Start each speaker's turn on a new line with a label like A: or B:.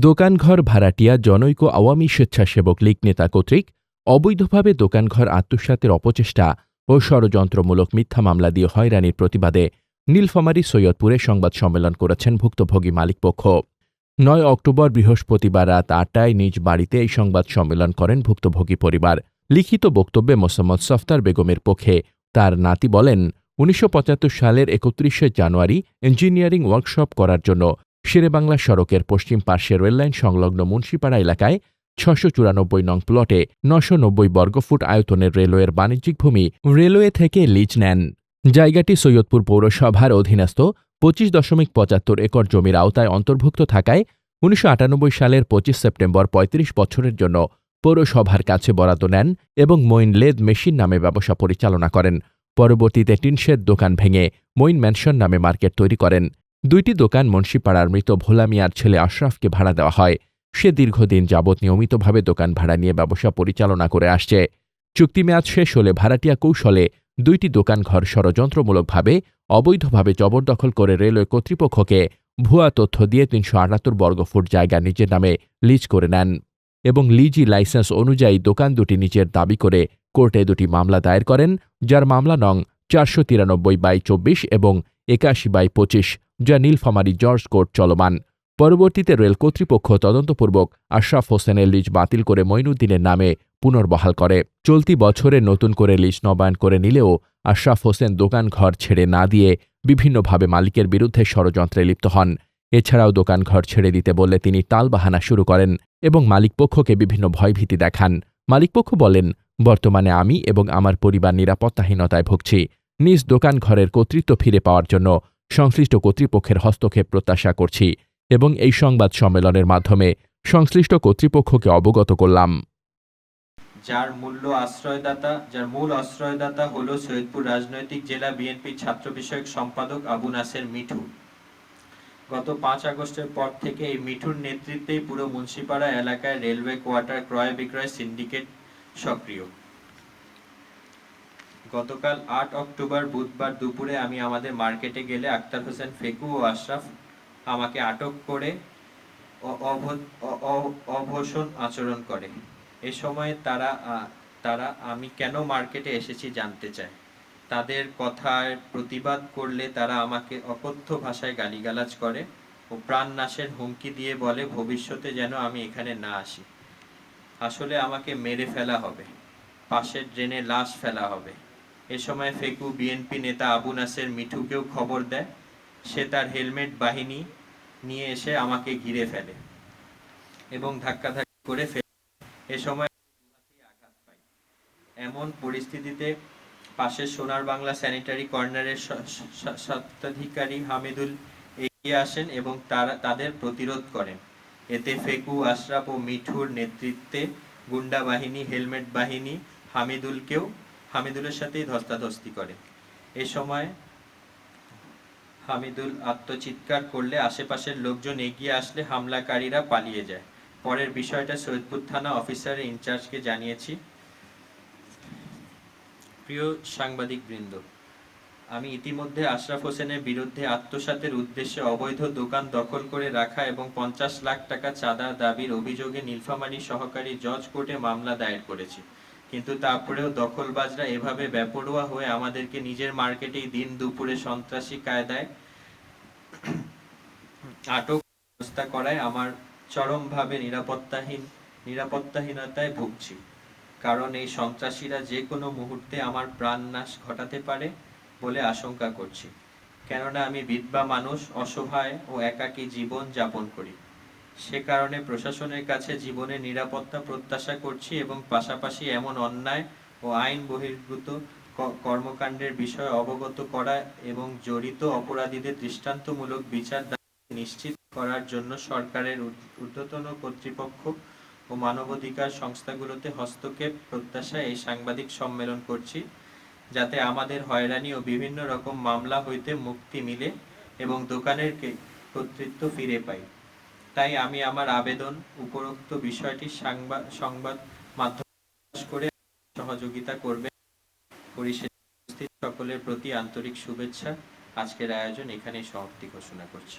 A: দোকানঘর ভাড়াটিয়া জনৈক আওয়ামী স্বেচ্ছাসেবক লীগ নেতা কর্তৃক অবৈধভাবে দোকানঘর আত্মসাতের অপচেষ্টা ও ষড়যন্ত্রমূলক মিথ্যা মামলা দিয়ে হয়রানির প্রতিবাদে নীলফামারী সৈয়দপুরে সংবাদ সম্মেলন করেছেন ভুক্তভোগী মালিকপক্ষ। নয় অক্টোবর বৃহস্পতিবার রাত আটটায় নিজ বাড়িতে এই সংবাদ সম্মেলন করেন ভুক্তভোগী পরিবার। লিখিত বক্তব্যে মোসাম্মদ সফতার বেগমের পক্ষে তার নাতি বলেন, উনিশশো পঁচাত্তর সালের একত্রিশে জানুয়ারি ইঞ্জিনিয়ারিং ওয়ার্কশপ করার জন্য শেরেবাংলা সড়কের পশ্চিম পার্শ্বে রেললাইন সংলগ্ন মুন্সিপাড়া এলাকায় ছশো চুরানব্বই নং প্লটে নশো নব্বই বর্গফুট আয়তনের রেলওয়ের বাণিজ্যিক ভূমি রেলওয়ে থেকে লিজ নেন। জায়গাটি সৈয়দপুর পৌরসভার অধীনস্থ পঁচিশ দশমিক পঁচাত্তর একর জমির আওতায় অন্তর্ভুক্ত থাকায় উনিশশো আটানব্বই সালের পঁচিশ সেপ্টেম্বর পঁয়ত্রিশ বছরের জন্য পৌরসভার কাছে বরাদ্দ নেন এবং মইন লেদ মেশিন নামে ব্যবসা পরিচালনা করেন। পরবর্তীতে টিনশেড দোকান ভেঙে মইন ম্যানশন নামে মার্কেট তৈরি করেন। দুইটি দোকান মুন্সিপাড়ার মৃত ভোলা মিয়ার ছেলে আশরাফকে ভাড়া দেওয়া হয়। সে দীর্ঘদিন যাবৎ নিয়মিতভাবে দোকান ভাড়া নিয়ে ব্যবসা পরিচালনা করে আসছে। চুক্তিমেয়াদ শেষ হলে ভাড়াটিয়া কৌশলে দুইটি দোকান ঘর ষড়যন্ত্রমূলকভাবে অবৈধভাবে জবরদখল করে রেলওয়ে কর্তৃপক্ষকে ভুয়া তথ্য দিয়ে তিনশো আটাত্তর বর্গফুট জায়গা নিজের নামে লিজ করে নেন এবং লিজি লাইসেন্স অনুযায়ী দোকান দুটি নিজের দাবি করে কোর্টে দুটি মামলা দায়ের করেন, যার মামলা নং চারশো তিরানব্বই বাই চব্বিশ এবং একাশি বাই পঁচিশ, যা নীলফামারী জর্জ কোর্ট চলমান। পরবর্তীতে রেল কর্তৃপক্ষ তদন্তপূর্বক আশরাফ হোসেনের লিজ বাতিল করে মঈনুদ্দিনের নামে পুনর্বহাল করে। চলতি বছরে নতুন করে লিজ নবায়ন করে নিলেও আশরাফ হোসেন দোকান ঘর ছেড়ে না দিয়ে বিভিন্নভাবে মালিকের বিরুদ্ধে ষড়যন্ত্রে লিপ্ত হন। এছাড়াও দোকান ঘর ছেড়ে দিতে বললে তিনি টালবাহানা শুরু করেন এবং মালিকপক্ষকে বিভিন্ন ভয়ভীতি দেখান। মালিকপক্ষ বলেন, বর্তমানে আমি এবং আমার পরিবার নিরাপত্তাহীনতায় ভুগছি। নিজ দোকান ঘরের কর্তৃত্ব ফিরে পাওয়ার জন্য সংশ্লিষ্ট কর্তৃপক্ষের হস্তক্ষেপ প্রত্যাশা করছি এবং এই সংবাদ সম্মেলনের মাধ্যমে সংশ্লিষ্ট কর্তৃপক্ষকে অবগত করলাম।
B: যার মূল্য আশ্রয়দাতা, যার মূল আশ্রয়দাতা হলো সৈয়দপুর রাজনৈতিক জেলা বিএনপি ছাত্র বিষয়ক সম্পাদক আবু নাসের মিঠু। গত পাঁচ আগস্টের পর থেকে এই মিঠুর নেতৃত্বেই পুরো মুন্সিপাড়া এলাকায় রেলওয়ে কোয়ার্টার ক্রয় বিক্রয় সিন্ডিকেট সক্রিয়। গতকাল আট অক্টোবর বুধবার দুপুরে আমি আমাদের মার্কেটে গেলে আক্তার হোসেন ফেকু ও আশরাফ আমাকে আটক করে অভূষণ আচরণ করে। এ সময় তারা তারা আমি কেন মার্কেটে এসেছি জানতে চায়। তাদের কথার প্রতিবাদ করলে তারা আমাকে অকথ্য ভাষায় গালিগালাজ করে ও প্রাণনাশের হুমকি দিয়ে বলে, ভবিষ্যতে যেন আমি এখানে না আসি। আসলে আমাকে মেরে ফেলা হবে। পাশের ড্রেনে লাশ ফেলা হবে। এ সময় ফেকু বিএনপি নেতা আবু নাসের মিঠুকেও খবর দেয়, সে তার হেলমেট, বাহিনী নিয়ে এসে আমাকে ঘিরে ফেলে এবং ধাক্কাধাক্কি করে ফেলে। এ সময় আঘাত পাই এমন পরিস্থিতিতে পাশের সোনার বাংলা স্যানিটারি কর্নারের স্বত্বাধিকারী হামিদুল এগিয়ে আসেন এবং তারা, তাদের প্রতিরোধ করেন। এতে ফেকু, আশরাফ ও মিঠুর নেতৃত্বে গুন্ডা বাহিনী, হেলমেট বাহিনী হামিদুলকেও হামিদুলের সাথেই ধস্তাধস্তি করে। এ সময় হামিদুল আত্মচিৎকার করলে আশেপাশের লোকজন এগিয়ে আসলে হামলাকারীরা পালিয়ে যায়। পরের বিষয়টা সৈয়দপুর থানা অফিসারের ইনচার্জকে জানিয়েছি। প্রিয় সাংবাদিক বৃন্দ আমি ইতিমধ্যে আশরাফ হোসেনের বিরুদ্ধে আত্মসাতের উদ্দেশ্যে অবৈধ দোকান দখল করে রাখা এবং পঞ্চাশ লাখ টাকা চাঁদা দাবির অভিযোগে নীলফামারী সহকারী জজ কোর্টে মামলা দায়ের করেছি। কিন্তু তারপরেও দখলবাজরা এভাবে বেপরোয়া হয়ে আমাদেরকে নিজের মার্কেটেই দিন দুপুরে সন্ত্রাসী কায়দায় আটক ব্যবস্থা করায় আমার চরমভাবে নিরাপত্তাহীন, নিরাপত্তাহীনতায় ভুগছি। কারণ এই সন্ত্রাসীরা যে কোনো মুহূর্তে আমার প্রাণ নাশ ঘটাতে পারে বলে আশঙ্কা করছি। কেননা আমি বিধবা মানুষ, অসহায় ও একাকী জীবন যাপন করি। সে কারণে প্রশাসনের কাছে জীবনের নিরাপত্তা প্রত্যাশা করছি এবং পাশাপাশি এমন অন্যায় ও আইন বহির্ভূত কর্মকাণ্ডের বিষয়ে অবগত করা এবং জড়িত অপরাধীদের দৃষ্টান্তমূলক বিচার নিশ্চিত করার জন্য সরকারের ঊর্ধ্ব- ঊর্ধ্বতন কর্তৃপক্ষ ও মানবাধিকার সংস্থাগুলোতে হস্তক্ষেপ প্রত্যাশায় এই সাংবাদিক সম্মেলন করছি, যাতে আমাদের হয়রানি ও বিভিন্ন রকম মামলা হইতে মুক্তি মিলে এবং দোকানের কর্তৃত্ব ফিরে পাই। তাই আমি আমার আবেদন উপরোক্ত বিষয়টি সাংবাদ সংবাদ মাধ্যম করে সহযোগিতা করবে। সকলের প্রতি আন্তরিক শুভেচ্ছা। আজকের আয়োজন এখানে সমাপ্তি ঘোষণা করছি।